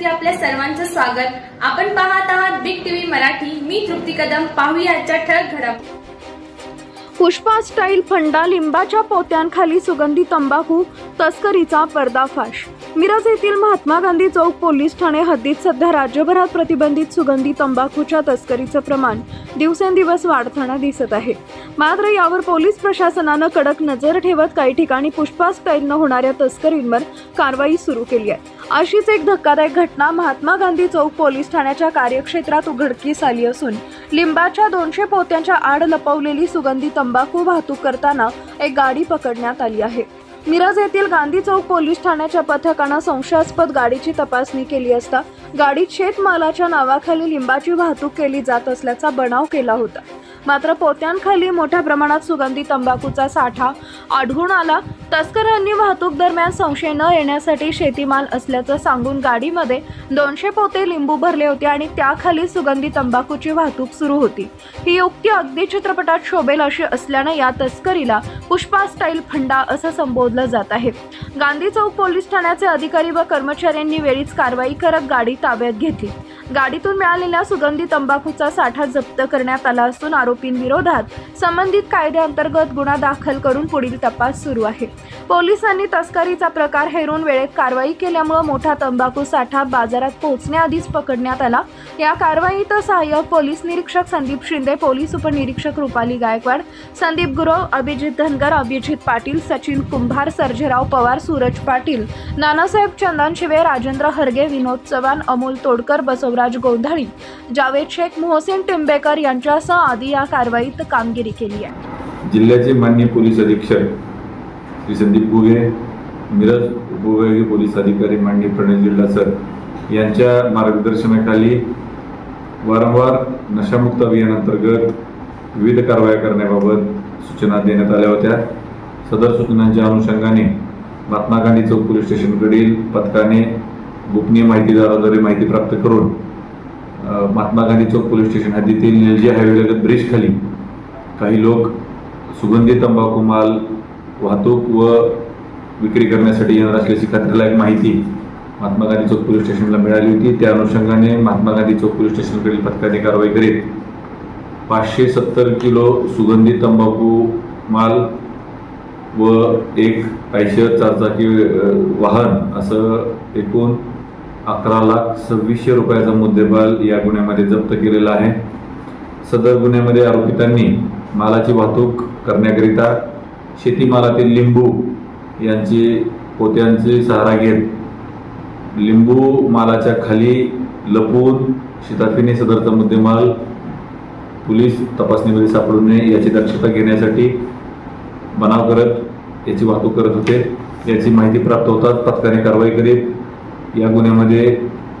मध्ये आपल्या सर्वांचं स्वागत. आपण पाहत आहात बिग टीव्ही मराठी. मी तृप्ती कदम. पाहूया आजच्या ठळक घडामोडी. पुष्पा स्टाईल फंडा लिंबाच्या पोत्यांखाली सुगंधी तंबाखू तस्करीचा पर्दाफाश. मिरज येथील महात्मा गांधी चौक पोलीस ठाणे हद्दीत सध्या राज्यभरात प्रतिबंधित सुगंधी तंबाखूच्या तस्करीचं प्रमाण दिवसेंदिवस वाढताना दिसत आहे. मात्र यावर पोलीस प्रशासनानं कडक नजर ठेवत काही ठिकाणी पुष्पा स्टाईलनं होणाऱ्या तस्करींवर कारवाई सुरू केली आहे. अशीच एक धक्कादायक घटना महात्मा गांधी चौक पोलीस ठाण्याच्या कार्यक्षेत्रात उघडकीस आली असून लिंबाच्या दोनशे पोत्यांच्या आड लपवलेली सुगंधी तंबाखू वाहतूक करताना एक गाडी पकडण्यात आली आहे. मिरज येथील गांधी चौक पोलीस ठाण्याच्या पथकानं संशयास्पद गाडीची तपासणी केली असता गाडीत शेतमालाच्या नावाखाली लिंबाची वाहतूक केली जात असल्याचा बनाव केला होता. मात्र पोत्यांखाली मोठ्या प्रमाणात सुगंधी तंबाखूचा साठा आढळून आला. तस्करांनी वाहतूक दरम्यान संशय न येण्यासाठी शेतीमाल असल्याचं सांगून गाडीमध्ये दोनशे पोते लिंबू भरले होते आणि त्याखाली सुगंधी तंबाखूची वाहतूक सुरू होती. ही युक्ती अगदी चित्रपटात शोभेल अशी असल्यानं या तस्करीला पुष्पा स्टाईल फंडा असं संबोधलं जात आहे. गांधी चौक पोलीस ठाण्याचे अधिकारी व कर्मचाऱ्यांनी वेळीच कारवाई करत गाडी ताब्यात घेतली. गाडीतून मिळालेल्या सुगंधी तंबाखूचा साठा जप्त करण्यात आला असून आरोपींविरोधात संबंधित कायद्याअंतर्गत गुन्हा दाखल करून पुढील तपास सुरू आहे. पोलिसांनी तस्करीचा प्रकार हेरून वेळेत कारवाई केल्यामुळे मोठा तंबाखू साठा बाजारात पोहोचण्याआधीच पकडण्यात आला. या कारवाईत सहाय्यक पोलीस निरीक्षक संदीप शिंदे पोलीस उपनिरीक्षक रुपाली गायकवाड संदीप गुरव अभिजित धनगर अभिजित पाटील सचिन कुंभार सर्जेराव पवार सूरज पाटील नानासाहेब चंदन शिवे राजेंद्र हरगे विनोद चव्हाण अमोल तोडकर बसवराज गोंधळी जावेद शेख मोहसिन टिंबेकर यांच्यासह आदी या कारवाईत कामगिरी केली आहे. जिल्ह्याचे मान्य पोलीस अधीक्षक श्री संदीप गुगे मिरज उपविभागीय पोलीस अधिकारी माननीय प्रणय जिल्हा सर यांच्या मार्गदर्शनाखाली वारंवार नशामुक्त अभियानांतर्गत विविध कारवाया करण्याबाबत सूचना देण्यात आल्या होत्या. सदर सूचनांच्या अनुषंगाने महात्मा गांधी चौक पोलीस स्टेशनकडील पथकाने गोपनीय माहितीदाराद्वारे माहिती प्राप्त करून महात्मा गांधी चौक पोलीस स्टेशन हद्दीतील निलजी हायवेलगत ब्रिजखाली काही लोक सुगंधी तंबाखू माल वाहतूक व विक्री करण्यासाठी येणार असल्याची खात्रीलायक माहिती महात्मा गांधी चौक पोलीस स्टेशनला मिळाली होती. त्या अनुषंगाने महात्मा गांधी चौक पोलीस स्टेशनकडील पथकाने कारवाई करीत पाचशे सत्तर किलो सुगंधी तंबाखू माल व एक आयशर चारचाकी वाहन असं एकूण अकरा लाख सव्वीसशे रुपयाचा मुद्देमाल या गुन्ह्यामध्ये जप्त केलेला आहे. सदर गुन्ह्यामध्ये आरोपितांनी मालाची वाहतूक करण्याकरिता शेतीमालातील लिंबू यांची पोत्यांचे सहारा घेत लिंबू मालाच्या खाली लपवून शिताफीने सदरचा मुद्देमाल पोलीस तपासणीमध्ये सापडू नये याची दक्षता घेण्यासाठी बनाव करत याची वाहतूक करत होते. याची माहिती प्राप्त होताच पथकाने कारवाई करीत या गुन्ह्यामध्ये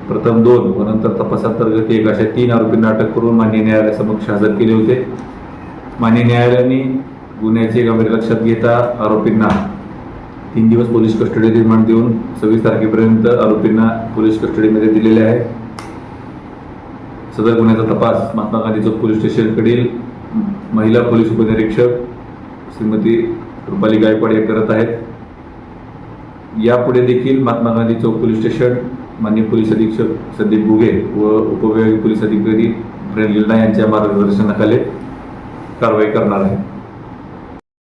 प्रथम दोन व नंतर तपासांतर्गत एक अशा तीन आरोपींना अटक करून मान्य न्यायालयासमक्ष हजर केले होते. मान्य न्यायालयाने गुन्ह्याचे गंभीर लक्षात घेता आरोपींना तीन दिवस पोलीस कस्टडी रिमांड देऊन सव्वीस तारखेपर्यंत आरोपींना पोलीस कस्टडीमध्ये दिलेले आहे. सदर गुन्ह्याचा तपास महात्मा गांधी चौक पोलीस स्टेशनकडील महिला पोलीस उपनिरीक्षक श्रीमती रुपाली गायकवाड हे करत आहेत. यापुढे देखील महात्मा गांधी चौक पोलीस स्टेशन माननीय पोलीस अधीक्षक संदीप भुगे व उपविभागीय पोलीस अधिकारी प्रेम यांच्या मार्गदर्शनाखाली कारवाई करणार आहे.